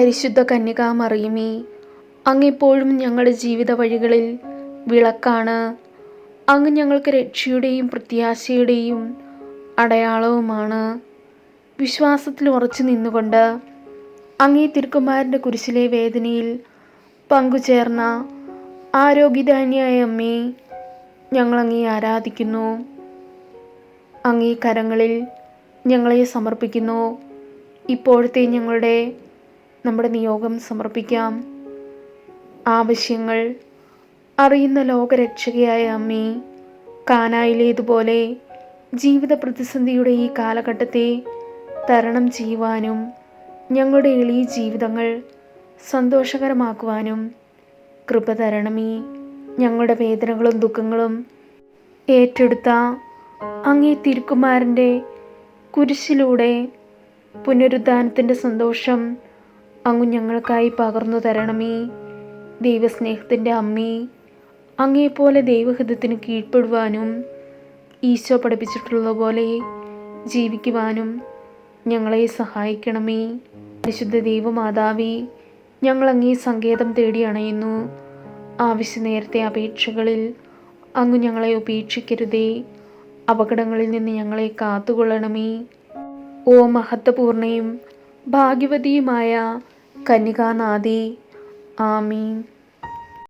പരിശുദ്ധ കന്യകാമറിയമേ അങ്ങിപ്പോഴും ഞങ്ങളുടെ ജീവിത വഴികളിൽ വിളക്കാണ്. അങ്ങ് ഞങ്ങൾക്ക് രക്ഷയുടെയും പ്രത്യാശയുടെയും അടയാളവുമാണ്. വിശ്വാസത്തിൽ ഉറച്ചു നിന്നുകൊണ്ട് അങ്ങേ തിരുക്കുമാരന്റെ കുരിശിലെ വേദനയിൽ പങ്കുചേർന്ന ആരോഗ്യദാനിയായ അമ്മേ ഞങ്ങളങ്ങേ ആരാധിക്കുന്നു. അങ്ങേ കരങ്ങളിൽ ഞങ്ങളെ സമർപ്പിക്കുന്നു. ഇപ്പോഴത്തെ ഞങ്ങളുടെ നമ്മുടെ നിയോഗം സമർപ്പിക്കാം. ആവശ്യങ്ങൾ അറിയുന്ന ലോകരക്ഷകയായ അമ്മേ കാനായിലേതുപോലെ ജീവിത പ്രതിസന്ധിയുടെ ഈ കാലഘട്ടത്തെ തരണം ചെയ്യുവാനും ഞങ്ങളുടെ എളിയ ജീവിതങ്ങൾ സന്തോഷകരമാക്കുവാനും കൃപ തരണമേ. ഞങ്ങളുടെ വേദനകളും ദുഃഖങ്ങളും ഏറ്റെടുത്ത അങ്ങേ തിരുക്കുമാരന്റെ കുരിശിലൂടെ പുനരുദ്ധാനത്തിന്റെ സന്തോഷം അങ്ങ് ഞങ്ങൾക്കായി പകർന്നു തരണമേ. ദൈവസ്നേഹത്തിന്റെ അമ്മേ അങ്ങേപ്പോലെ ദൈവഹിതത്തിന് കീഴ്പ്പെടുവാനും ഈശോ പഠിപ്പിച്ചിട്ടുള്ള പോലെ ജീവിക്കുവാനും ഞങ്ങളെ സഹായിക്കണമേ. പരിശുദ്ധ ദൈവമാതാവേ ഞങ്ങളങ്ങേ സങ്കേതം തേടി അണയുന്നു. ആവശ്യ നേരത്തെ അപേക്ഷകളിൽ അങ്ങ് ഞങ്ങളെ ഉപേക്ഷിക്കരുതേ. അപകടങ്ങളിൽ നിന്ന് ഞങ്ങളെ കാത്തുകൊള്ളണമേ. ഓ മഹത്വപൂർണയും ഭാഗ്യവതിയുമായ കന്യകാനാഥേ ആമീൻ.